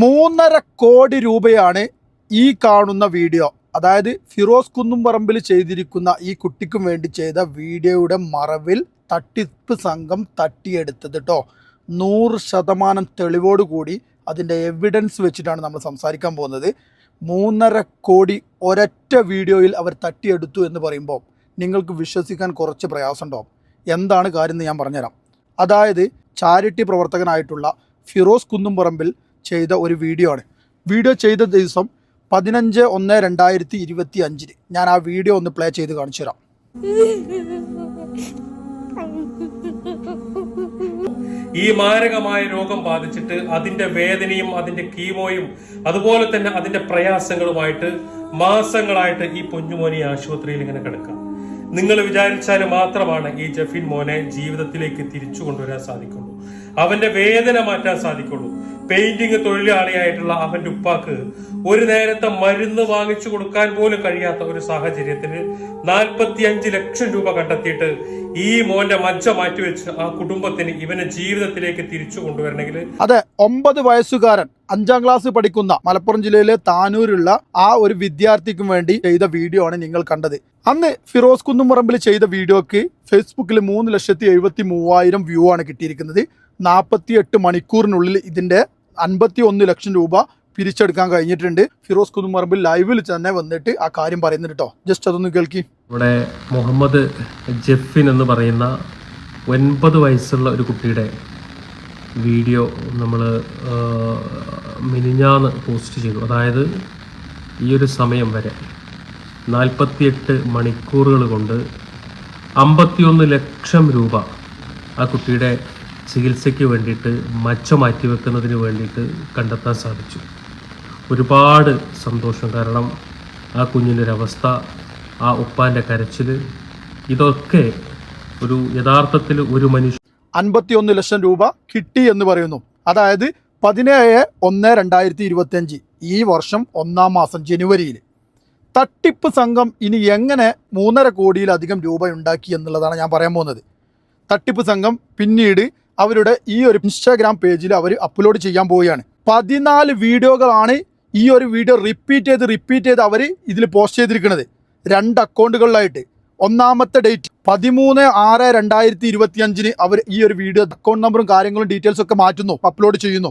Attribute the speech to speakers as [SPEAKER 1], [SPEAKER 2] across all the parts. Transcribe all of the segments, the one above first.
[SPEAKER 1] മൂന്നര കോടി രൂപയാണ് ഈ കാണുന്ന വീഡിയോ. അതായത് ഫിറോസ് കുന്നുംപറമ്പിൽ ചെയ്തിരിക്കുന്ന ഈ കുട്ടിക്കും വേണ്ടി ചെയ്ത വീഡിയോയുടെ മറവിൽ തട്ടിപ്പ് സംഘം തട്ടിയെടുത്തത് കേട്ടോ നൂറ് ശതമാനം തെളിവോടുകൂടി അതിന്റെ എവിഡൻസ് വെച്ചിട്ടാണ് നമ്മൾ സംസാരിക്കാൻ പോകുന്നത്. മൂന്നര കോടി ഒരൊറ്റ വീഡിയോയിൽ അവർ തട്ടിയെടുത്തു എന്ന് പറയുമ്പോൾ നിങ്ങൾക്ക് വിശ്വസിക്കാൻ കുറച്ച് പ്രയാസമുണ്ടാവും എന്താണ് കാര്യം എന്ന് ഞാൻ പറഞ്ഞുതരാം. അതായത് ചാരിറ്റി പ്രവർത്തകനായിട്ടുള്ള ഫിറോസ് കുന്നുംപറമ്പിൽ ചെയ്ത ഒരു വീഡിയോ ആണ്. വീഡിയോ ചെയ്ത ദിവസം പതിനഞ്ച് ഒന്ന് രണ്ടായിരത്തി ഇരുപത്തി അഞ്ചിന് ഞാൻ ആ വീഡിയോ ഒന്ന് പ്ലേ ചെയ്ത് കാണിച്ചു തരാം.
[SPEAKER 2] ഈ മാരകമായ രോഗം ബാധിച്ചിട്ട് അതിന്റെ വേദനയും അതിന്റെ കീമോയും അതുപോലെ തന്നെ അതിന്റെ പ്രയാസങ്ങളുമായിട്ട് മാസങ്ങളായിട്ട് ഈ പൊഞ്ഞുമോനെ ആശുപത്രിയിൽ ഇങ്ങനെ കിടക്കാം. നിങ്ങൾ വിചാരിച്ചാൽ മാത്രമാണ് ഈ ജഫിൻ മോനെ ജീവിതത്തിലേക്ക് തിരിച്ചു കൊണ്ടുവരാൻ സാധിക്കുള്ളൂ. അവന്റെ വേദന മാറ്റാൻ സാധിക്കുള്ളൂ. പെയിന്റിങ് തൊഴിലാളിയായിട്ടുള്ള അവന്റെ ഉപ്പാക്ക് ഒരു നേരത്തെ മരുന്ന് വാങ്ങിച്ചു കൊടുക്കാൻ പോലും കഴിയാത്ത ഒരു സാഹചര്യത്തിന് നാൽപ്പത്തി അഞ്ച് ലക്ഷം രൂപ കണ്ടെത്തിയിട്ട് ഈ മോന്റെ മജ്ജ മാറ്റിവെച്ച് ആ കുടുംബത്തിന് ഇവനെ ജീവിതത്തിലേക്ക് തിരിച്ചു കൊണ്ടുവരണമെങ്കിൽ
[SPEAKER 1] അതെ ഒമ്പത് വയസ്സുകാരൻ അഞ്ചാം ക്ലാസ് പഠിക്കുന്ന മലപ്പുറം ജില്ലയിലെ താനൂരുള്ള ആ ഒരു വിദ്യാർത്ഥിക്കും വേണ്ടി ചെയ്ത വീഡിയോ ആണ് നിങ്ങൾ കണ്ടത്. അന്ന് ഫിറോസ് കുന്നുംപറമ്പിൽ ചെയ്ത വീഡിയോക്ക് ഫേസ്ബുക്കിൽ മൂന്ന് ലക്ഷത്തി എഴുപത്തി മൂവായിരം വ്യൂ ആണ് കിട്ടിയിരിക്കുന്നത്. നാൽപ്പത്തി എട്ട് മണിക്കൂറിനുള്ളിൽ ഇതിന്റെ അൻപത്തി ഒന്ന് ലക്ഷം രൂപ പിരിച്ചെടുക്കാൻ കഴിഞ്ഞിട്ടുണ്ട്. ഫിറോസ് കുതുമറമ്പിൽ ലൈവിൽ തന്നെ വന്നിട്ട് ആ കാര്യം പറയുന്നുണ്ട് കേട്ടോ ജസ്റ്റ് അതൊന്ന് കേൾക്കി.
[SPEAKER 2] ഇവിടെ മുഹമ്മദ് ജെഫിൻ എന്ന് പറയുന്ന ഒൻപത് വയസ്സുള്ള ഒരു കുട്ടിയുടെ വീഡിയോ നമ്മൾ മിനിഞ്ഞാന്ന് പോസ്റ്റ് ചെയ്തു. അതായത് ഈ ഒരു സമയം വരെ നാൽപ്പത്തിയെട്ട് മണിക്കൂറുകൾ കൊണ്ട് അമ്പത്തിയൊന്ന് ലക്ഷം രൂപ ആ കുട്ടിയുടെ ചികിത്സയ്ക്ക് വേണ്ടിയിട്ട് മച്ച മാറ്റിവെക്കുന്നതിന് വേണ്ടിയിട്ട് കണ്ടെത്താൻ സാധിച്ചു. ഒരുപാട് സന്തോഷം. കാരണം ആ കുഞ്ഞിന്റെ ഒരവസ്ഥ ആ ഉപ്പാന്റെ കരച്ചിൽ ഇതൊക്കെ ഒരു യഥാർത്ഥത്തിൽ ഒരു മനുഷ്യ
[SPEAKER 1] അൻപത്തി ഒന്ന് ലക്ഷം രൂപ കിട്ടി എന്ന് പറയുന്നു. അതായത് പതിനേഴ് ഒന്ന് രണ്ടായിരത്തി ഇരുപത്തിയഞ്ച് ഈ വർഷം ഒന്നാം മാസം ജനുവരിയിൽ തട്ടിപ്പ് സംഘം ഇനി എങ്ങനെ മൂന്നര കോടിയിലധികം രൂപ ഉണ്ടാക്കി എന്നുള്ളതാണ് ഞാൻ പറയാൻ പോകുന്നത്. തട്ടിപ്പ് സംഘം പിന്നീട് അവരുടെ ഈ ഒരു ഇൻസ്റ്റാഗ്രാം പേജിൽ അവർ അപ്ലോഡ് ചെയ്യാൻ പോവുകയാണ്. പതിനാല് വീഡിയോകളാണ് ഈ ഒരു വീഡിയോ റിപ്പീറ്റ് ചെയ്ത് റിപ്പീറ്റ് ചെയ്ത് അവർ ഇതിൽ പോസ്റ്റ് ചെയ്തിരിക്കുന്നത്. രണ്ട് അക്കൗണ്ടുകളിലായിട്ട് ഒന്നാമത്തെ ഡേറ്റ് പതിമൂന്ന് ആറ് രണ്ടായിരത്തി ഇരുപത്തി അഞ്ചിന് അവർ ഈ ഒരു വീഡിയോ അക്കൗണ്ട് നമ്പറും കാര്യങ്ങളും ഡീറ്റെയിൽസ് ഒക്കെ മാറ്റുന്നു അപ്ലോഡ് ചെയ്യുന്നു.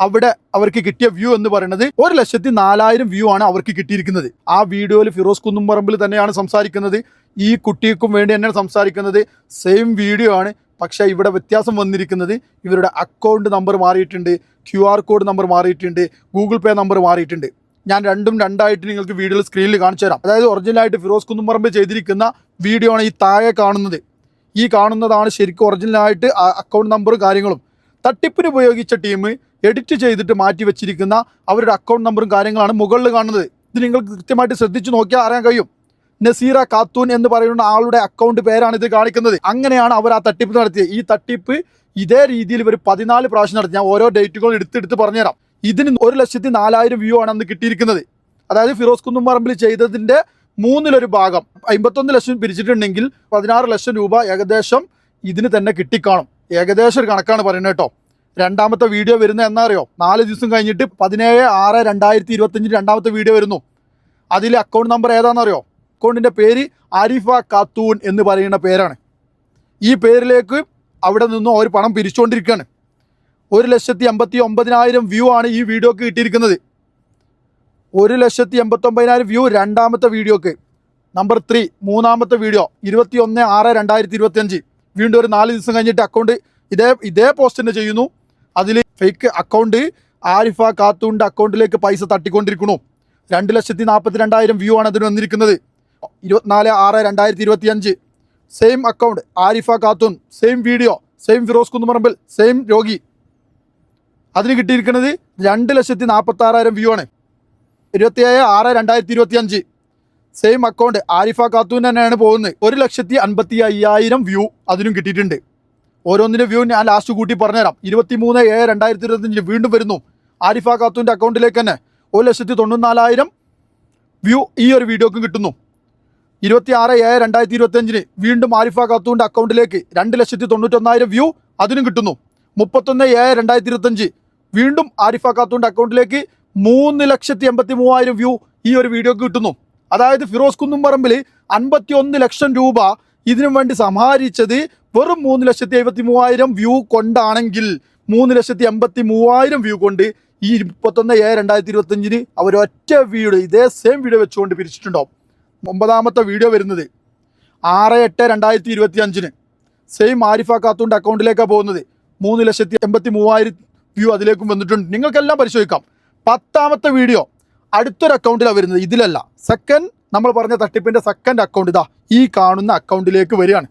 [SPEAKER 1] അവിടെ അവർക്ക് കിട്ടിയ വ്യൂ എന്ന് പറയുന്നത് ഒരു ലക്ഷത്തി നാലായിരം വ്യൂ ആണ് അവർക്ക് കിട്ടിയിരിക്കുന്നത്. ആ വീഡിയോയിൽ ഫിറോസ് കുന്നുംപറമ്പിൽ തന്നെയാണ് സംസാരിക്കുന്നത്. ഈ കുട്ടിക്കും വേണ്ടി തന്നെയാണ് സംസാരിക്കുന്നത്. സെയിം വീഡിയോ ആണ്. പക്ഷേ ഇവിടെ വ്യത്യാസം വന്നിരിക്കുന്നത് ഇവരുടെ അക്കൗണ്ട് നമ്പർ മാറിയിട്ടുണ്ട് ക്യു ആർ കോഡ് നമ്പർ മാറിയിട്ടുണ്ട് ഗൂഗിൾ പേ നമ്പർ മാറിയിട്ടുണ്ട്. ഞാൻ രണ്ടും രണ്ടായിട്ട് നിങ്ങൾക്ക് വീഡിയോ സ്ക്രീനിൽ കാണിച്ചു തരാം. അതായത് ഒറിജിനലായിട്ട് ഫിറോസ് കുന്നുംപറമ്പ് ചെയ്തിരിക്കുന്ന വീഡിയോ ആണ് ഈ താഴെ കാണുന്നത്. ഈ കാണുന്നതാണ് ശരിക്കും ഒറിജിനലായിട്ട് അക്കൗണ്ട് നമ്പറും കാര്യങ്ങളും. തട്ടിപ്പിന് ഉപയോഗിച്ച ടീം എഡിറ്റ് ചെയ്തിട്ട് മാറ്റി വെച്ചിരിക്കുന്ന അവരുടെ അക്കൗണ്ട് നമ്പറും കാര്യങ്ങളാണ് മുകളിൽ കാണുന്നത്. ഇത് നിങ്ങൾക്ക് കൃത്യമായിട്ട് ശ്രദ്ധിച്ച് നോക്കിയാൽ അറിയാൻ കഴിയും. നസീറ കാത്തൂൻ എന്ന് പറയുന്ന ആളുടെ അക്കൗണ്ട് പേരാണ് ഇത് കാണിക്കുന്നത്. അങ്ങനെയാണ് അവർ ആ തട്ടിപ്പ് നടത്തിയത്. ഈ തട്ടിപ്പ് ഇതേ രീതിയിൽ ഇവർ പതിനാല് പ്രാവശ്യം നടത്തി. ഞാൻ ഓരോ ഡേറ്റുകൾ എടുത്തെടുത്ത് പറഞ്ഞുതരാം. ഇതിന് ഒരു ലക്ഷത്തി നാലായിരം വ്യൂ ആണ് അന്ന് കിട്ടിയിരിക്കുന്നത്. അതായത് ഫിറോസ് കുന്നുംപറമ്പിൽ ചെയ്തതിന്റെ മൂന്നിലൊരു ഭാഗം അമ്പത്തൊന്ന് ലക്ഷം പിരിച്ചിട്ടുണ്ടെങ്കിൽ പതിനാറ് ലക്ഷം രൂപ ഏകദേശം ഇതിന് തന്നെ കിട്ടിക്കാണും. ഏകദേശം ഒരു കണക്കാണ് പറയുന്നത് കേട്ടോ. രണ്ടാമത്തെ വീഡിയോ വരുന്ന എന്നറിയോ നാല് ദിവസം കഴിഞ്ഞിട്ട് പതിനേഴ് ആറ് രണ്ടായിരത്തി ഇരുപത്തഞ്ചിന് രണ്ടാമത്തെ വീഡിയോ വരുന്നു. അതിൽ അക്കൗണ്ട് നമ്പർ ഏതാണെന്നറിയോ? അക്കൗണ്ടിന്റെ പേര് ആരിഫ കാത്തൂൻ എന്ന് പറയുന്ന പേരാണ്. ഈ പേരിലേക്ക് അവിടെ നിന്നും അവർ പണം പിരിച്ചുകൊണ്ടിരിക്കുകയാണ്. ഒരു ലക്ഷത്തി എൺപത്തി ഒമ്പതിനായിരം വ്യൂ ആണ് ഈ വീഡിയോക്ക് കിട്ടിയിരിക്കുന്നത്. ഒരു ലക്ഷത്തി എൺപത്തൊമ്പതിനായിരം വ്യൂ രണ്ടാമത്തെ വീഡിയോക്ക്. നമ്പർ ത്രീ മൂന്നാമത്തെ വീഡിയോ ഇരുപത്തി ഒന്ന് ആറ് രണ്ടായിരത്തി ഇരുപത്തി അഞ്ച് വീണ്ടും ഒരു നാല് ദിവസം കഴിഞ്ഞിട്ട് അക്കൗണ്ട് ഇതേ ഇതേ പോസ്റ്റ് തന്നെ ചെയ്യുന്നു. അതിൽ ഫേക്ക് അക്കൗണ്ട് ആരിഫ കാത്തൂണിന്റെ അക്കൗണ്ടിലേക്ക് പൈസ തട്ടിക്കൊണ്ടിരിക്കണു രണ്ട് ലക്ഷത്തി നാൽപ്പത്തി രണ്ടായിരം വ്യൂ ആണ് അതിന് വന്നിരിക്കുന്നത്. ഇരുപത്തിനാല് ആറ് രണ്ടായിരത്തി ഇരുപത്തി അഞ്ച് same account Arifa Khatoon same video same Firoz Kunnumarambil same രോഗി. അതിന് കിട്ടിയിരിക്കുന്നത് രണ്ട് ലക്ഷത്തി നാൽപ്പത്തി ആറായിരം വ്യൂ ആണ്. ഇരുപത്തി ഏഴ് ആറ് രണ്ടായിരത്തി ഇരുപത്തി അഞ്ച് സെയിം അക്കൗണ്ട് ആരിഫ ഖാത്തൂൻ തന്നെയാണ് പോകുന്നത്. ഒരു ലക്ഷത്തി അൻപത്തി അയ്യായിരം വ്യൂ അതിനും കിട്ടിയിട്ടുണ്ട്. ഓരോന്നിന്റെ വ്യൂ ഞാൻ ലാസ്റ്റ് കൂട്ടി പറഞ്ഞുതരാം. ഇരുപത്തി മൂന്ന് ഏഴ് രണ്ടായിരത്തി ഇരുപത്തഞ്ചിൽ വീണ്ടും വരുന്നു. ആരിഫ ഖാത്തൂന്റെ അക്കൗണ്ടിലേക്ക് തന്നെ ഒരു ലക്ഷത്തി തൊണ്ണൂറ്റിനാലായിരം വ്യൂ ഈ ഒരു വീഡിയോക്കും കിട്ടുന്നു. ഇരുപത്തി ആറ് ഏഴ് രണ്ടായിരത്തി ഇരുപത്തിയഞ്ചിന് വീണ്ടും ആരിഫ ഖാത്തുവിന്റെ അക്കൗണ്ടിലേക്ക് രണ്ട് ലക്ഷത്തി തൊണ്ണൂറ്റൊന്നായിരം വ്യൂ അതിനും കിട്ടുന്നു. മുപ്പത്തൊന്ന് ഏഴ് രണ്ടായിരത്തി ഇരുപത്തഞ്ച് വീണ്ടും ആരിഫ ഖാത്തുവിന്റെ അക്കൗണ്ടിലേക്ക് മൂന്ന് ലക്ഷത്തി എൺപത്തി മൂവായിരം വ്യൂ ഈ ഒരു വീഡിയോക്ക് കിട്ടുന്നു. അതായത് ഫിറോസ് കുന്നുംപറമ്പിൽ അൻപത്തി ഒന്ന് ലക്ഷം രൂപ ഇതിനു വേണ്ടി സമാഹരിച്ചത് വെറും മൂന്ന് ലക്ഷത്തി എഴുപത്തി മൂവായിരം വ്യൂ കൊണ്ടാണെങ്കിൽ മൂന്ന് ലക്ഷത്തി എൺപത്തി മൂവായിരം വ്യൂ കൊണ്ട് ഈ മുപ്പത്തൊന്ന് ഏഴ് രണ്ടായിരത്തി ഇരുപത്തഞ്ചിന് അവർ ഒറ്റ വീഡിയോ ഇതേ സെയിം വീഡിയോ വെച്ചുകൊണ്ട് പിരിച്ചിട്ടുണ്ടാവും. ഒമ്പതാമത്തെ വീഡിയോ വരുന്നത് ആറ് എട്ട് രണ്ടായിരത്തി ഇരുപത്തി അഞ്ചിന് സെയിം ആരിഫ ഖാത്തൂന്റെ അക്കൗണ്ടിലേക്കാണ് പോകുന്നത്. മൂന്ന് ലക്ഷത്തി എൺപത്തി മൂവായിരം വ്യൂ അതിലേക്കും വന്നിട്ടുണ്ട്. നിങ്ങൾക്കെല്ലാം പരിശോധിക്കാം. പത്താമത്തെ വീഡിയോ അടുത്തൊരു അക്കൗണ്ടിലാണ് വരുന്നത്. ഇതിലല്ല. സെക്കൻഡ് നമ്മൾ പറഞ്ഞ തട്ടിപ്പിന്റെ സെക്കൻഡ് അക്കൗണ്ട് ഇതാ. ഈ കാണുന്ന അക്കൗണ്ടിലേക്ക് വരികയാണ്.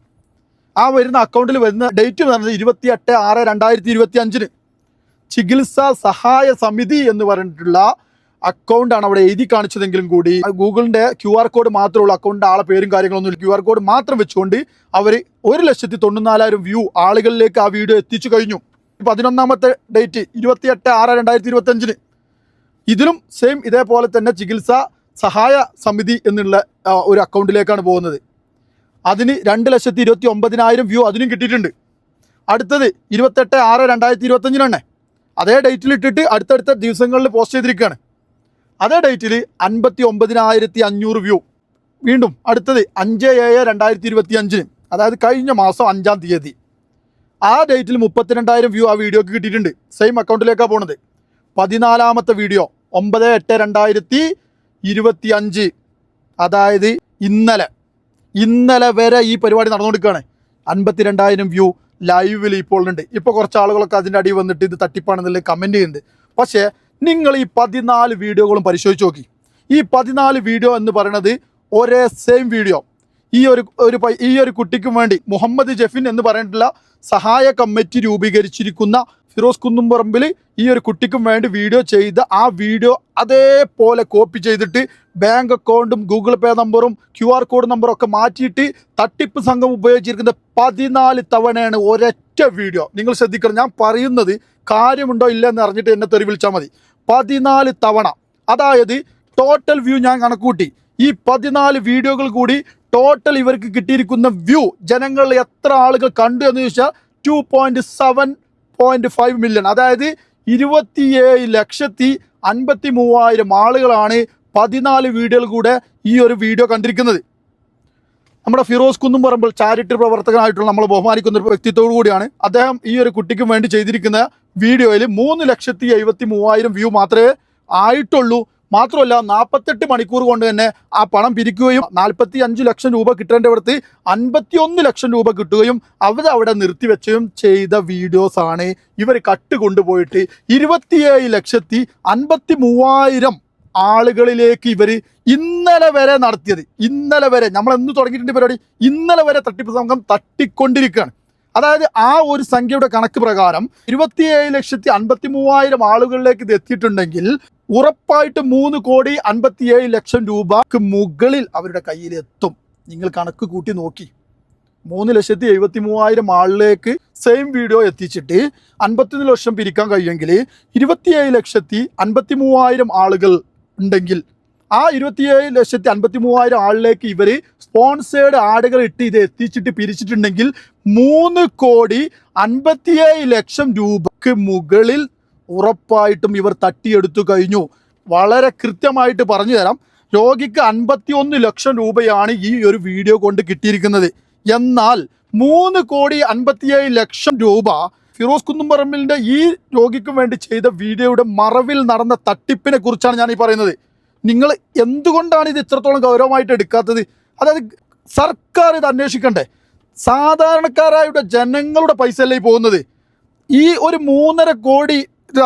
[SPEAKER 1] ആ വരുന്ന അക്കൗണ്ടിൽ വരുന്ന ഡേറ്റ് പറയുന്നത് ഇരുപത്തി എട്ട് ആറ് രണ്ടായിരത്തി ഇരുപത്തി അഞ്ചിന് ചികിത്സാ സഹായ സമിതി എന്ന് പറഞ്ഞിട്ടുള്ള അക്കൗണ്ടാണ് അവിടെ എഴുതി കാണിച്ചതെങ്കിലും കൂടി. ഗൂഗിളിന്റെ ക്യു ആർ കോഡ് മാത്രമുള്ള അക്കൗണ്ടിന്റെ ആളെ പേരും കാര്യങ്ങളൊന്നും ക്യു ആർ കോഡ് മാത്രം വെച്ചുകൊണ്ട് അവർ ഒരു ലക്ഷത്തി തൊണ്ണൂനാലായിരം വ്യൂ ആളുകളിലേക്ക് ആ വീഡിയോ എത്തിച്ചു കഴിഞ്ഞു. പതിനൊന്നാമത്തെ ഡേറ്റ് ഇരുപത്തിയെട്ട് ആറ് രണ്ടായിരത്തി ഇരുപത്തി അഞ്ചിന് ഇതിലും സെയിം ഇതേപോലെ തന്നെ ചികിത്സ സഹായ സമിതി എന്നുള്ള ഒരു അക്കൗണ്ടിലേക്കാണ് പോകുന്നത്. അതിന് രണ്ട് ലക്ഷത്തി ഇരുപത്തി ഒമ്പതിനായിരം വ്യൂ അതിനും കിട്ടിയിട്ടുണ്ട്. അടുത്തത് ഇരുപത്തെട്ട് ആറ് രണ്ടായിരത്തി ഇരുപത്തഞ്ചിനാണ് അതേ ഡേറ്റിൽ ഇട്ടിട്ട് അടുത്തടുത്ത ദിവസങ്ങളിൽ പോസ്റ്റ് ചെയ്തിരിക്കുകയാണ്. അതേ ഡേറ്റിൽ അൻപത്തി ഒമ്പതിനായിരത്തി അഞ്ഞൂറ് വ്യൂ വീണ്ടും അടുത്തത് അഞ്ച് ഏഴ് രണ്ടായിരത്തി ഇരുപത്തി അഞ്ചിന് അതായത് കഴിഞ്ഞ മാസം അഞ്ചാം തീയതി. ആ ഡേറ്റിൽ മുപ്പത്തിരണ്ടായിരം വ്യൂ ആ വീഡിയോക്ക് കിട്ടിയിട്ടുണ്ട്. സെയിം അക്കൗണ്ടിലേക്കാണ് പോണത്. പതിനാലാമത്തെ വീഡിയോ ഒമ്പത് എട്ട് രണ്ടായിരത്തി ഇരുപത്തി അഞ്ച് അതായത് ഇന്നലെ ഇന്നലെ വരെ ഈ പരിപാടി നടന്നുകൊടുക്കുകയാണ് അൻപത്തിരണ്ടായിരം വ്യൂ ലൈവിൽ ഇപ്പോൾ ഉണ്ട്. ഇപ്പോൾ കുറച്ച് ആളുകളൊക്കെ അതിന്റെ അടി വന്നിട്ട് ഇത് തട്ടിപ്പാണെന്നുള്ള കമന്റ് ചെയ്യുന്നുണ്ട്. പക്ഷേ നിങ്ങൾ ഈ പതിനാല് വീഡിയോകളും പരിശോധിച്ച് നോക്കി. ഈ പതിനാല് വീഡിയോ എന്ന് പറയുന്നത് ഒരേ സെയിം വീഡിയോ. ഈ ഒരു ഒരു ഈ ഒരു കുട്ടിക്കും വേണ്ടി മുഹമ്മദ് ജഫിൻ എന്ന് പറഞ്ഞിട്ടുള്ള സഹായ കമ്മിറ്റി രൂപീകരിച്ചിരിക്കുന്ന ഫിറോസ് കുന്നുംപറമ്പിൽ ഈ ഒരു കുട്ടിക്കും വേണ്ടി വീഡിയോ ചെയ്ത് ആ വീഡിയോ അതേപോലെ കോപ്പി ചെയ്തിട്ട് ബാങ്ക് അക്കൗണ്ടും ഗൂഗിൾ പേ നമ്പറും ക്യു ആർ കോഡ് നമ്പറും ഒക്കെ മാറ്റിയിട്ട് തട്ടിപ്പ് സംഘം ഉപയോഗിച്ചിരിക്കുന്ന പതിനാല് തവണയാണ് ഒരൊറ്റ വീഡിയോ. നിങ്ങൾ ശ്രദ്ധിക്കണം ഞാൻ പറയുന്നത് കാര്യമുണ്ടോ ഇല്ല എന്ന് അറിഞ്ഞിട്ട് എന്നെ തെറി വിളിച്ചാൽ മതി. പതിനാല് തവണ. അതായത് ടോട്ടൽ വ്യൂ ഞാൻ കണക്കൂട്ടി ഈ പതിനാല് വീഡിയോകൾ കൂടി ടോട്ടൽ ഇവർക്ക് കിട്ടിയിരിക്കുന്ന വ്യൂ ജനങ്ങൾ എത്ര ആളുകൾ കണ്ടു എന്ന് ചോദിച്ചാൽ two point seven point five million അതായത് ഇരുപത്തിയേഴ് ലക്ഷത്തി അൻപത്തി മൂവായിരം ആളുകളാണ് പതിനാല് വീഡിയോകൾ കൂടെ ഈ ഒരു വീഡിയോ കണ്ടിരിക്കുന്നത്. നമ്മുടെ ഫിറോസ് കുന്നും പറയുമ്പോൾ ചാരിറ്റി പ്രവർത്തകനായിട്ടുള്ള നമ്മൾ ബഹുമാനിക്കുന്ന ഒരു വ്യക്തിത്വം കൂടിയാണ് അദ്ദേഹം ഈ ഒരു കുട്ടിക്കും വേണ്ടി ചെയ്തിരിക്കുന്ന വീഡിയോയിൽ മൂന്ന് ലക്ഷത്തി എഴുപത്തി മൂവായിരം വ്യൂ മാത്രമേ ആയിട്ടുള്ളൂ. മാത്രമല്ല നാൽപ്പത്തെട്ട് മണിക്കൂർ കൊണ്ട് തന്നെ ആ പണം പിരിക്കുകയും നാൽപ്പത്തി അഞ്ച് ലക്ഷം രൂപ കിട്ടേണ്ടവിടത്ത് അൻപത്തി ഒന്ന് ലക്ഷം രൂപ കിട്ടുകയും അവരവിടെ അവിടെ നിർത്തിവെച്ചുകയും ചെയ്ത വീഡിയോസാണ് ഇവർ കട്ട് കൊണ്ടുപോയിട്ട് ഇരുപത്തിയേഴ് ലക്ഷത്തി അൻപത്തി മൂവായിരം ആളുകളിലേക്ക് ഇവർ ഇന്നലെ വരെ നടത്തിയത്. ഇന്നലെ വരെ. നമ്മൾ എന്ന് തുടങ്ങിയിട്ടുണ്ട് പരിപാടി? ഇന്നലെ വരെ തട്ടിപ്പ് സംഘം തട്ടിക്കൊണ്ടിരിക്കുകയാണ്. അതായത് ആ ഒരു സംഖ്യയുടെ കണക്ക് പ്രകാരം ഇരുപത്തിയേഴ് ലക്ഷത്തി അൻപത്തി മൂവായിരം ആളുകളിലേക്ക് ഇത് എത്തിയിട്ടുണ്ടെങ്കിൽ ഉറപ്പായിട്ട് മൂന്ന് കോടി അൻപത്തിയേഴ് ലക്ഷം രൂപക്ക് മുകളിൽ അവരുടെ കയ്യിൽ എത്തും. നിങ്ങൾ കണക്ക് കൂട്ടി നോക്കി. മൂന്ന് ലക്ഷത്തി എഴുപത്തി മൂവായിരം ആളിലേക്ക് സെയിം വീഡിയോ എത്തിച്ചിട്ട് അൻപത്തിയൊന്ന് ലക്ഷം പിരിക്കാൻ കഴിയുമെങ്കിൽ ഇരുപത്തിയേഴ് ലക്ഷത്തി അൻപത്തി മൂവായിരം ആളുകൾ ഉണ്ടെങ്കിൽ ആ ഇരുപത്തിയേഴ് ലക്ഷത്തി അൻപത്തി മൂവായിരം ആളിലേക്ക് ഇവർ സ്പോൺസേഡ് ആടുകൾ ഇട്ട് ഇത് എത്തിച്ചിട്ട് പിരിച്ചിട്ടുണ്ടെങ്കിൽ മൂന്ന് കോടി അൻപത്തിയേഴ് ലക്ഷം രൂപക്ക് മുകളിൽ ഉറപ്പായിട്ടും ഇവർ തട്ടിയെടുത്തു കഴിഞ്ഞു. വളരെ കൃത്യമായിട്ട് പറഞ്ഞു തരാം. രോഗിക്ക് അൻപത്തിയൊന്ന് ലക്ഷം രൂപയാണ് ഈ ഒരു വീഡിയോ കൊണ്ട് കിട്ടിയിരിക്കുന്നത്. എന്നാൽ മൂന്ന് കോടി അൻപത്തിയേഴ് ലക്ഷം രൂപ ഫിറോസ് കുന്നുംപറമ്പിലിന്റെ ഈ രോഗിക്കും വേണ്ടി ചെയ്ത വീഡിയോയുടെ മറവിൽ നടന്ന തട്ടിപ്പിനെ കുറിച്ചാണ് ഞാൻ ഈ പറയുന്നത്. നിങ്ങൾ എന്തുകൊണ്ടാണ് ഇത് ഇത്രത്തോളം ഗൗരവമായിട്ട് എടുക്കാത്തത്? അതായത് സർക്കാർ ഇത് അന്വേഷിക്കണ്ടേ? സാധാരണക്കാരായുടെ ജനങ്ങളുടെ പൈസ അല്ലേ പോകുന്നത്? ഈ ഒരു മൂന്നര കോടി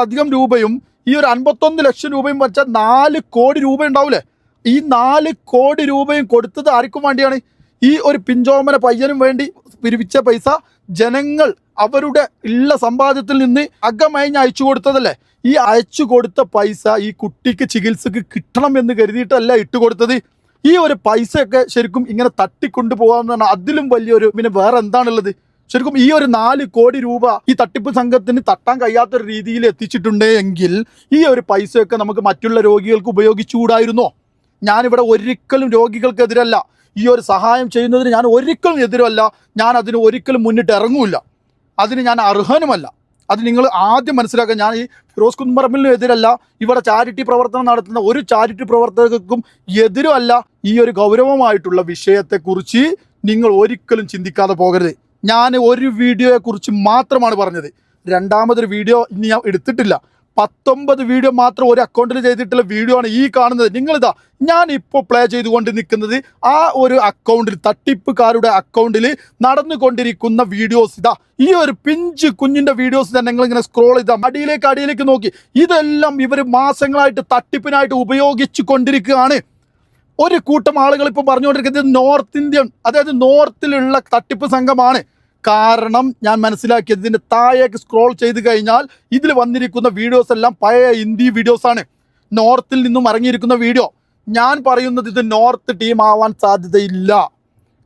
[SPEAKER 1] അധികം രൂപയും ഈ ഒരു അൻപത്തൊന്ന് ലക്ഷം രൂപയും വെച്ചാൽ നാല് കോടി രൂപ ഉണ്ടാവില്ലേ ഈ നാല് കോടി രൂപയും കൊടുത്തത് ആർക്കും വേണ്ടിയാണ്? ഈ ഒരു പിഞ്ചോമന പയ്യനും വേണ്ടി പിരിവിച്ച പൈസ ജനങ്ങൾ അവരുടെ ഉള്ള സമ്പാദ്യത്തിൽ നിന്ന് അകമയഞ്ഞ് അയച്ചു കൊടുത്തതല്ലേ? ഈ അയച്ചു കൊടുത്ത പൈസ ഈ കുട്ടിക്ക് ചികിത്സക്ക് കിട്ടണം എന്ന് കരുതിയിട്ടല്ല ഇട്ട് കൊടുത്തത്. ഈ ഒരു പൈസയൊക്കെ ശരിക്കും ഇങ്ങനെ തട്ടിക്കൊണ്ടു പോകാന്ന് പറഞ്ഞാൽ അതിലും വലിയൊരു പിന്നെ വേറെ എന്താണുള്ളത്? ശരിക്കും ഈ ഒരു നാല് കോടി രൂപ ഈ തട്ടിപ്പ് സംഘത്തിന് തട്ടാൻ കഴിയാത്തൊരു രീതിയിൽ എത്തിച്ചിട്ടുണ്ട് എങ്കിൽ ഈ ഒരു പൈസയൊക്കെ നമുക്ക് മറ്റുള്ള രോഗികൾക്ക് ഉപയോഗിച്ചുകൂടായിരുന്നോ? ഞാനിവിടെ ഒരിക്കലും രോഗികൾക്കെതിരല്ല. ഈ ഒരു സഹായം ചെയ്യുന്നതിന് ഞാൻ ഒരിക്കലും എതിരല്ല. ഞാൻ അതിന് ഒരിക്കലും മുന്നിട്ട് ഇറങ്ങൂല അതിന് ഞാൻ അർഹനുമല്ല. അത് നിങ്ങൾ ആദ്യം മനസ്സിലാക്കുക. ഞാൻ ഈ ഫിറോസ് കുന്നുമറമ്പിലിനും എതിരല്ല ഇവിടെ ചാരിറ്റി പ്രവർത്തനം നടത്തുന്ന ഒരു ചാരിറ്റി പ്രവർത്തകർക്കും എതിരുമല്ല ഈ ഒരു ഗൗരവമായിട്ടുള്ള വിഷയത്തെക്കുറിച്ച് നിങ്ങൾ ഒരിക്കലും ചിന്തിക്കാതെ പോകരുത്. ഞാൻ ഒരു വീഡിയോയെക്കുറിച്ച് മാത്രമാണ് പറഞ്ഞത്. രണ്ടാമതൊരു വീഡിയോ ഇനി ഞാൻ എടുത്തിട്ടില്ല. പത്തൊമ്പത് വീഡിയോ മാത്രം ഒരു അക്കൗണ്ടിൽ ചെയ്തിട്ടുള്ള വീഡിയോ ആണ് ഈ കാണുന്നത്. നിങ്ങളിതാ ഞാൻ ഇപ്പോൾ പ്ലേ ചെയ്തുകൊണ്ട് നിൽക്കുന്നത് ആ ഒരു അക്കൗണ്ടിൽ തട്ടിപ്പുകാരുടെ അക്കൗണ്ടിൽ നടന്നുകൊണ്ടിരിക്കുന്ന വീഡിയോസ് ഇതാ. ഈ ഒരു പിഞ്ച് കുഞ്ഞിന്റെ വീഡിയോസ് തന്നെ നിങ്ങൾ ഇങ്ങനെ സ്ക്രോൾ ചെയ്താൽ അടിയിലേക്ക് അടിയിലേക്ക് നോക്കി. ഇതെല്ലാം ഇവർ മാസങ്ങളായിട്ട് തട്ടിപ്പിനായിട്ട് ഉപയോഗിച്ചു കൊണ്ടിരിക്കുകയാണ്. ഒരു കൂട്ടം ആളുകൾ ഇപ്പോൾ പറഞ്ഞുകൊണ്ടിരിക്കുന്നത് നോർത്ത് ഇന്ത്യൻ അതായത് നോർത്തിലുള്ള തട്ടിപ്പ് സംഘമാണ്. കാരണം ഞാൻ മനസ്സിലാക്കിയത് ഇതിന്റെ താഴേക്ക് സ്ക്രോൾ ചെയ്ത് കഴിഞ്ഞാൽ ഇതിൽ വന്നിരിക്കുന്ന വീഡിയോസ് എല്ലാം പഴയ ഹിന്ദി വീഡിയോസാണ് നോർത്തിൽ നിന്നും ഇറങ്ങിയിരിക്കുന്ന വീഡിയോ ഞാൻ പറയുന്നത് ഇത് നോർത്ത് ടീം ആവാൻ സാധ്യതയില്ല.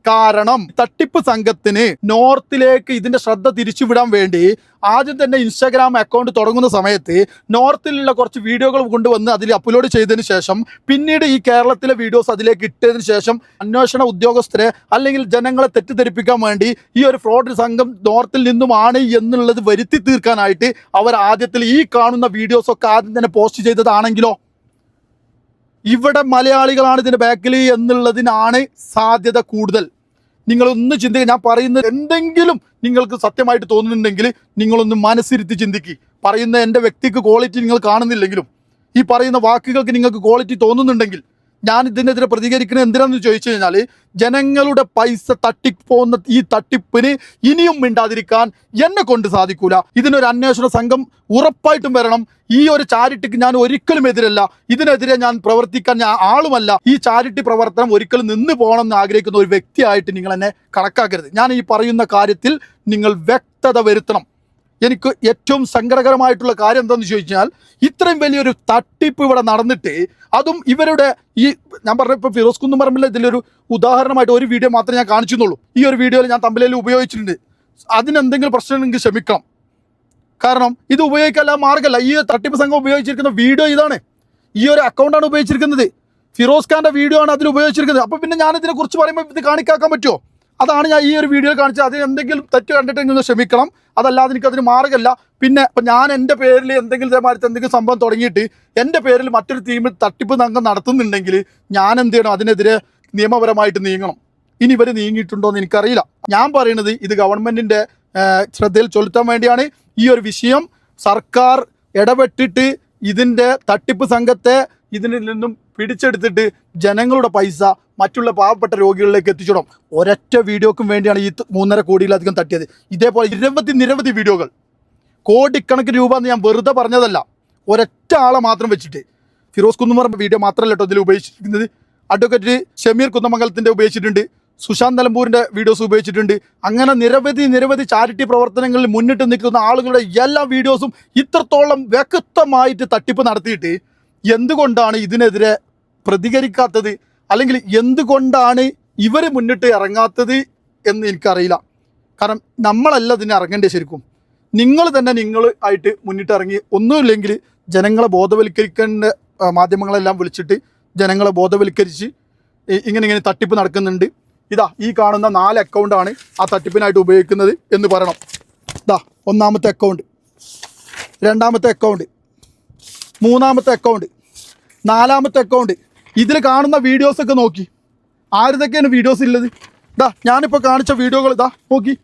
[SPEAKER 1] കാരണം തട്ടിപ്പ് സംഘത്തിന് നോർത്തിലേക്ക് ഇതിന്റെ ശ്രദ്ധ തിരിച്ചുവിടാൻ വേണ്ടി ആദ്യം തന്നെ ഇൻസ്റ്റാഗ്രാം അക്കൗണ്ട് തുടങ്ങുന്ന സമയത്ത് നോർത്തിലുള്ള കുറച്ച് വീഡിയോകൾ കൊണ്ടുവന്ന് അതിൽ അപ്ലോഡ് ചെയ്തതിന് ശേഷം പിന്നീട് ഈ കേരളത്തിലെ വീഡിയോസ് അതിലേക്ക് ഇട്ടതിന് ശേഷം അന്വേഷണ ഉദ്യോഗസ്ഥരെ അല്ലെങ്കിൽ ജനങ്ങളെ തെറ്റിദ്ധരിപ്പിക്കാൻ വേണ്ടി ഈ ഒരു ഫ്രോഡ് സംഘം നോർത്തിൽ നിന്നുമാണ് എന്നുള്ളത് വരുത്തി തീർക്കാനായിട്ട് അവർ ആദ്യത്തിൽ ഈ കാണുന്ന വീഡിയോസ് ഒക്കെ ആദ്യം തന്നെ പോസ്റ്റ് ചെയ്തതാണെങ്കിലോ? ഇവിടെ മലയാളികളാണ് ഇതിന്റെ ബാക്കിൽ എന്നുള്ളതിനാണ് സാധ്യത കൂടുതൽ. നിങ്ങളൊന്ന് ചിന്തിക്കുക ഞാൻ പറയുന്നത് എന്തെങ്കിലും നിങ്ങൾക്ക് സത്യമായിട്ട് തോന്നുന്നുണ്ടെങ്കിൽ നിങ്ങളൊന്ന് മനസ്സിരുത്തി ചിന്തിക്കുക പറയുന്ന എന്റെ വ്യക്തിക്ക് ക്വാളിറ്റി നിങ്ങൾ കാണുന്നില്ലെങ്കിലും ഈ പറയുന്ന വാക്കുകൾക്ക് നിങ്ങൾക്ക് ക്വാളിറ്റി തോന്നുന്നുണ്ടെങ്കിൽ ഞാൻ ഇതിനെതിരെ പ്രതികരിക്കുന്നത് എന്തിനാന്ന് ചോദിച്ചു കഴിഞ്ഞാൽ ജനങ്ങളുടെ പൈസ തട്ടിപ്പോകുന്ന ഈ തട്ടിപ്പിന് ഇനിയും മിണ്ടാതിരിക്കാൻ എന്നെ കൊണ്ട് സാധിക്കൂല. ഇതിനൊരു അന്വേഷണ സംഘം ഉറപ്പായിട്ടും വരണം. ഈ ഒരു ചാരിറ്റിക്ക് ഞാൻ ഒരിക്കലും എതിരല്ല. ഇതിനെതിരെ ഞാൻ പ്രവർത്തിക്കാൻ ഞാൻ ആളുമല്ല. ഈ ചാരിറ്റി പ്രവർത്തനം ഒരിക്കലും നിന്ന് പോകണം എന്ന് ആഗ്രഹിക്കുന്ന ഒരു വ്യക്തിയായിട്ട് നിങ്ങൾ എന്നെ കണക്കാക്കരുത്. ഞാൻ ഈ പറയുന്ന കാര്യത്തിൽ നിങ്ങൾ വ്യക്തത വരുത്തണം. എനിക്ക് ഏറ്റവും സങ്കടകരമായിട്ടുള്ള കാര്യം എന്താണെന്ന് ചോദിച്ചാൽ ഇത്രയും വലിയൊരു തട്ടിപ്പ് ഇവിടെ നടന്നിട്ട് അതും ഇവരുടെ ഈ ഞാൻ പറഞ്ഞ ഇപ്പോൾ ഫിറോസ് കുന്നുമറമ്പിലെ ഇതിലൊരു ഉദാഹരണമായിട്ട് ഒരു വീഡിയോ മാത്രമേ ഞാൻ കാണിച്ചുള്ളൂ ഈ ഒരു വീഡിയോയിൽ ഞാൻ തമ്മിലേൽ ഉപയോഗിച്ചിട്ടുണ്ട്. അതിനെന്തെങ്കിലും പ്രശ്നം എനിക്ക് ക്ഷമിക്കണം. കാരണം ഇത് ഉപയോഗിക്കല്ല മാർഗമല്ല. ഈ തട്ടിപ്പ് സംഘം ഉപയോഗിച്ചിരിക്കുന്ന വീഡിയോ ഇതാണ്. ഈ ഒരു അക്കൗണ്ടാണ് ഉപയോഗിച്ചിരിക്കുന്നത്. ഫിറോസ് ഖാന്റെ വീഡിയോ ആണ് അതിൽ ഉപയോഗിച്ചിരിക്കുന്നത്. അപ്പോൾ പിന്നെ ഞാൻ ഇതിനെക്കുറിച്ച് പറയുമ്പോൾ ഇത് കാണിക്കാക്കാൻ പറ്റുമോ? അതാണ് ഞാൻ ഈ ഒരു വീഡിയോയിൽ കാണിച്ചത്. അതിന് എന്തെങ്കിലും തെറ്റ് കണ്ടിട്ടെങ്കിൽ ക്ഷമിക്കണം. അതല്ലാതെ എനിക്ക് അതിന് മാർഗമല്ല. പിന്നെ ഇപ്പം ഞാൻ എന്റെ പേരിൽ എന്തെങ്കിലും ഇതേമാതിരത്തെ എന്തെങ്കിലും സംഭവം തുടങ്ങിയിട്ട് എന്റെ പേരിൽ മറ്റൊരു ടീമിൽ തട്ടിപ്പ് സംഘം നടത്തുന്നുണ്ടെങ്കിൽ ഞാൻ എന്ത് ചെയ്യണം? അതിനെതിരെ നിയമപരമായിട്ട് നീങ്ങണം. ഇനി ഇവർ നീങ്ങിയിട്ടുണ്ടോ എന്ന് എനിക്കറിയില്ല. ഞാൻ പറയുന്നത് ഇത് ഗവൺമെന്റിന്റെ ശ്രദ്ധയിൽ ചൊലുത്താൻ വേണ്ടിയാണ് ഈ ഒരു വിഷയം. സർക്കാർ ഇടപെട്ടിട്ട് ഇതിന്റെ തട്ടിപ്പ് സംഘത്തെ ഇതിൽ നിന്നും പിടിച്ചെടുത്തിട്ട് ജനങ്ങളുടെ പൈസ മറ്റുള്ള പാവപ്പെട്ട രോഗികളിലേക്ക് എത്തിച്ചിടും. ഒരൊറ്റ വീഡിയോക്കും വേണ്ടിയാണ് ഈ മൂന്നര കോടിയിലധികം തട്ടിയത്. ഇതേപോലെ നിരവധി നിരവധി വീഡിയോകൾ. കോടിക്കണക്കിന് രൂപ എന്ന് ഞാൻ വെറുതെ പറഞ്ഞതല്ല. ഒരൊറ്റ ആളെ മാത്രം വെച്ചിട്ട്. ഫിറോസ് കുന്നുമർ വീഡിയോ മാത്രമല്ല കേട്ടോ ഇതിൽ ഉപയോഗിച്ചിരിക്കുന്നത് അഡ്വക്കേറ്റ് ഷമീർ കുന്നമംഗലത്തിന്റെ ഉപയോഗിച്ചിട്ടുണ്ട് സുശാന്ത് നിലമ്പൂരിന്റെ വീഡിയോസ് ഉപയോഗിച്ചിട്ടുണ്ട് അങ്ങനെ നിരവധി നിരവധി ചാരിറ്റി പ്രവർത്തനങ്ങളിൽ മുന്നിട്ട് നിൽക്കുന്ന ആളുകളുടെ എല്ലാ വീഡിയോസും ഇത്രത്തോളം വ്യക്തമായിട്ട് തട്ടിപ്പ് നടത്തിയിട്ട് എന്തുകൊണ്ടാണ് ഇതിനെതിരെ പ്രതികരിക്കാത്തത്? അല്ലെങ്കിൽ എന്തുകൊണ്ടാണ് ഇവർ മുന്നിട്ട് ഇറങ്ങാത്തത് എന്ന് എനിക്കറിയില്ല. കാരണം നമ്മളല്ല ഇതിനെ ഇറങ്ങേണ്ടത് ശരിക്കും. നിങ്ങൾ തന്നെ നിങ്ങൾ ആയിട്ട് മുന്നിട്ടിറങ്ങി ഒന്നുമില്ലെങ്കിൽ ജനങ്ങളെ ബോധവൽക്കരിക്കേണ്ട മാധ്യമങ്ങളെല്ലാം വിളിച്ചിട്ട് ജനങ്ങളെ ബോധവൽക്കരിച്ച് ഇങ്ങനെ ഇങ്ങനെ തട്ടിപ്പ് നടക്കുന്നുണ്ട്. ഇതാ ഈ കാണുന്ന നാല് അക്കൗണ്ടാണ് ആ തട്ടിപ്പിനായിട്ട് ഉപയോഗിക്കുന്നത് എന്ന് പറയണം. ഇതാ ഒന്നാമത്തെ അക്കൗണ്ട് രണ്ടാമത്തെ അക്കൗണ്ട് മൂന്നാമത്തെ അക്കൗണ്ട് നാലാമത്തെ അക്കൗണ്ട് ഇതിൽ കാണുന്ന വീഡിയോസ് ഒക്കെ നോക്കി. ആരുതൊക്കെയാണ് വീഡിയോസ് ഉള്ളത് ഇതാ ഞാനിപ്പോൾ കാണിച്ച വീഡിയോകൾ ഇതാ നോക്കി.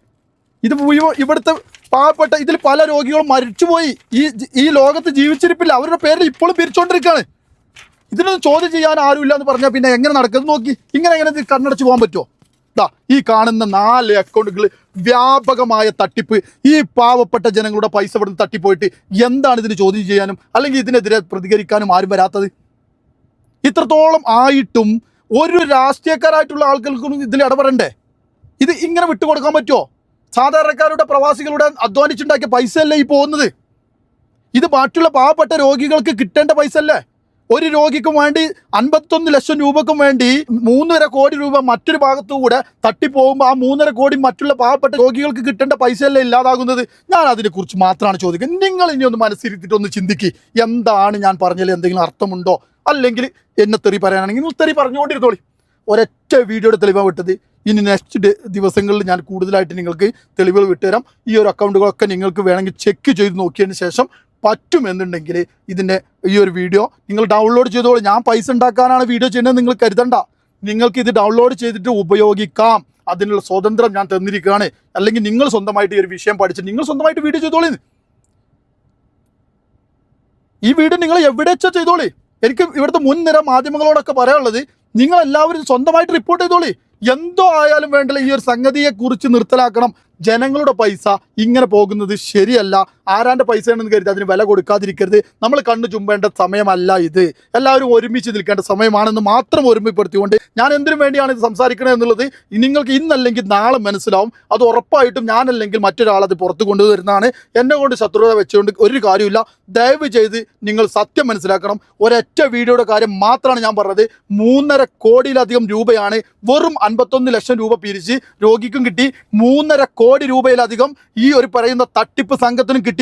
[SPEAKER 1] ഇത് ഇവിടുത്തെ പാവപ്പെട്ട ഇതിൽ പല രോഗികളും മരിച്ചുപോയി. ഈ ഈ ലോകത്ത് ജീവിച്ചിരിപ്പില്ല. അവരുടെ പേരിൽ ഇപ്പോഴും പിരിച്ചുകൊണ്ടിരിക്കുകയാണ് ഇതിനൊന്നും ചോദ്യം ചെയ്യാൻ ആരുമില്ല എന്ന് പറഞ്ഞാൽ പിന്നെ എങ്ങനെ നടക്കുന്നത് നോക്കി. ഇങ്ങനെ എങ്ങനെ കണ്ണടച്ച് പോകാൻ പറ്റുമോ ദാ ഈ കാണുന്ന നാല് അക്കൗണ്ടുകൾ വ്യാപകമായ തട്ടിപ്പ്. ഈ പാവപ്പെട്ട ജനങ്ങളുടെ പൈസ ഇവിടുന്ന് തട്ടിപ്പോയിട്ട് എന്താണ് ഇതിന് ചോദ്യം ചെയ്യാനും അല്ലെങ്കിൽ ഇതിനെതിരെ പ്രതികരിക്കാനും ആരും വരാത്തത്? ഇത്രത്തോളം ആയിട്ടും ഒരു രാഷ്ട്രീയക്കാരായിട്ടുള്ള ആൾക്കാർക്കും ഇതിൽ ഇടപെടണ്ടേ? ഇത് ഇങ്ങനെ വിട്ടുകൊടുക്കാൻ പറ്റുമോ സാധാരണക്കാരുടെ പ്രവാസികളുടെ അധ്വാനിച്ചുണ്ടാക്കിയ പൈസ അല്ലേ ഈ പോകുന്നത്? ഇത് മറ്റുള്ള പാവപ്പെട്ട രോഗികൾക്ക് കിട്ടേണ്ട പൈസ അല്ലേ ഒരു രോഗിക്കും വേണ്ടി അൻപത്തൊന്ന് ലക്ഷം രൂപക്കും വേണ്ടി മൂന്നര കോടി രൂപ മറ്റൊരു ഭാഗത്തുകൂടെ തട്ടിപ്പോകുമ്പോൾ ആ മൂന്നര കോടി മറ്റുള്ള പാവപ്പെട്ട രോഗികൾക്ക് കിട്ടേണ്ട പൈസയല്ലേ ഇല്ലാതാകുന്നത്? ഞാൻ അതിനെക്കുറിച്ച് മാത്രമാണ് ചോദിക്കുന്നത്. നിങ്ങൾ ഇനി ഒന്ന് മനസ്സിരുത്തിയിട്ട് ഒന്ന് ചിന്തിക്കുക എന്താണ് ഞാൻ പറഞ്ഞതിൽ എന്തെങ്കിലും അർത്ഥമുണ്ടോ? അല്ലെങ്കിൽ എന്നെ തെറി പറയാനാണെങ്കിൽ നിങ്ങൾ തെറി പറഞ്ഞുകൊണ്ടിരുന്നോളി. ഒരൊറ്റ വീഡിയോയുടെ തെളിവാണ് വിട്ടത്. ഇനി നെക്സ്റ്റ് ദിവസങ്ങളിൽ ഞാൻ കൂടുതലായിട്ട് നിങ്ങൾക്ക് തെളിവുകൾ വിട്ടുതരാം. ഈ ഒരു അക്കൗണ്ടുകളൊക്കെ നിങ്ങൾക്ക് വേണമെങ്കിൽ ചെക്ക് ചെയ്ത് നോക്കിയതിന് ശേഷം പറ്റുമെന്നുണ്ടെങ്കിൽ ഇതിന്റെ ഈ ഒരു വീഡിയോ നിങ്ങൾ ഡൗൺലോഡ് ചെയ്തോളൂ. ഞാൻ പൈസ ഉണ്ടാക്കാനാണ് വീഡിയോ ചെയ്യുന്നത് നിങ്ങൾ കരുതണ്ട. നിങ്ങൾക്ക് ഇത് ഡൗൺലോഡ് ചെയ്തിട്ട് ഉപയോഗിക്കാം. അതിനുള്ള സ്വാതന്ത്ര്യം ഞാൻ തന്നിരിക്കുകയാണ്. അല്ലെങ്കിൽ നിങ്ങൾ സ്വന്തമായിട്ട് ഈ ഒരു വിഷയം പഠിച്ച് നിങ്ങൾ സ്വന്തമായിട്ട് വീഡിയോ ചെയ്തോളി. ഈ വീഡിയോ നിങ്ങൾ എവിടെ വെച്ചാൽ ചെയ്തോളി? എനിക്ക് ഇവിടുത്തെ മുൻനിര മാധ്യമങ്ങളോടൊക്കെ പറയാനുള്ളത് നിങ്ങൾ എല്ലാവരും സ്വന്തമായിട്ട് റിപ്പോർട്ട് ചെയ്തോളി. എന്തോ ആയാലും വേണ്ടില്ല ഈ ഒരു സംഗതിയെ കുറിച്ച് നിർത്തലാക്കണം. ജനങ്ങളുടെ പൈസ ഇങ്ങനെ പോകുന്നത് ശരിയല്ല. ആരാന്റെ പൈസ ആണെന്ന് കരുതി അതിന് വില കൊടുക്കാതിരിക്കരുത്. നമ്മൾ കണ്ണു ചുമ്പേണ്ട സമയമല്ല ഇത്. എല്ലാവരും ഒരുമിച്ച് നിൽക്കേണ്ട സമയമാണെന്ന് മാത്രം ഒരുമിപ്പെടുത്തിക്കൊണ്ട് ഞാൻ എന്തിനു വേണ്ടിയാണ് ഇത് സംസാരിക്കണത് എന്നുള്ളത് നിങ്ങൾക്ക് ഇന്നല്ലെങ്കിൽ നാളെ മനസ്സിലാവും. അത് ഉറപ്പായിട്ടും ഞാനല്ലെങ്കിൽ മറ്റൊരാൾ അത് പുറത്തു കൊണ്ടുവരുന്നതാണ്. എന്നെ കൊണ്ട് ശത്രുത വെച്ചുകൊണ്ട് ഒരു കാര്യമില്ല ദയവ് ചെയ്ത് നിങ്ങൾ സത്യം മനസ്സിലാക്കണം. ഒരൊറ്റ വീഡിയോയുടെ കാര്യം മാത്രമാണ് ഞാൻ പറഞ്ഞത്. മൂന്നര കോടിയിലധികം രൂപയാണ് വെറും അൻപത്തൊന്ന് ലക്ഷം രൂപ പിരിച്ച് രോഗിക്കും കിട്ടി. മൂന്നര കോടി രൂപയിലധികം ഈ ഒരു പറയുന്ന തട്ടിപ്പ് സംഘത്തിനും കിട്ടി.